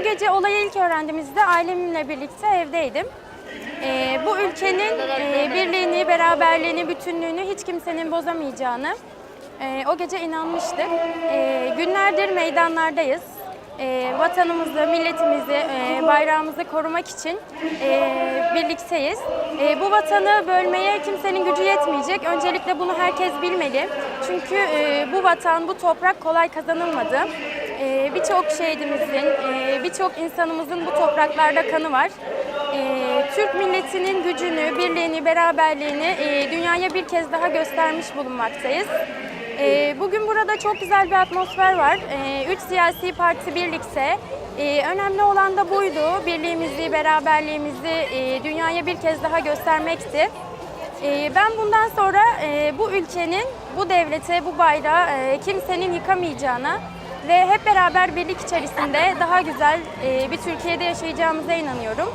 o gece olayı ilk öğrendiğimizde ailemle birlikte evdeydim. Ee, bu ülkenin e, birliğini, beraberliğini, bütünlüğünü hiç kimsenin bozamayacağını e, o gece inanmıştık. E, günlerdir meydanlardayız. E, vatanımızı, milletimizi, e, bayrağımızı korumak için e, birlikteyiz. E, bu vatanı bölmeye kimsenin gücü yetmeyecek. Öncelikle bunu herkes bilmeli. Çünkü e, bu vatan, bu toprak kolay kazanılmadı. E, birçok şehidimizin, e, birçok insanımızın bu topraklarda kanı var. E, Türk milletinin gücünü, birliğini, beraberliğini e, dünyaya bir kez daha göstermiş bulunmaktayız. E, bugün burada çok güzel bir atmosfer var. Üç siyasi parti birlikte. E, önemli olan da buydu. Birliğimizi, beraberliğimizi e, dünyaya bir kez daha göstermekti. Ben bundan sonra bu ülkenin, bu devlete, bu bayrağı kimsenin yıkamayacağına ve hep beraber birlik içerisinde daha güzel e, bir Türkiye'de yaşayacağımıza inanıyorum.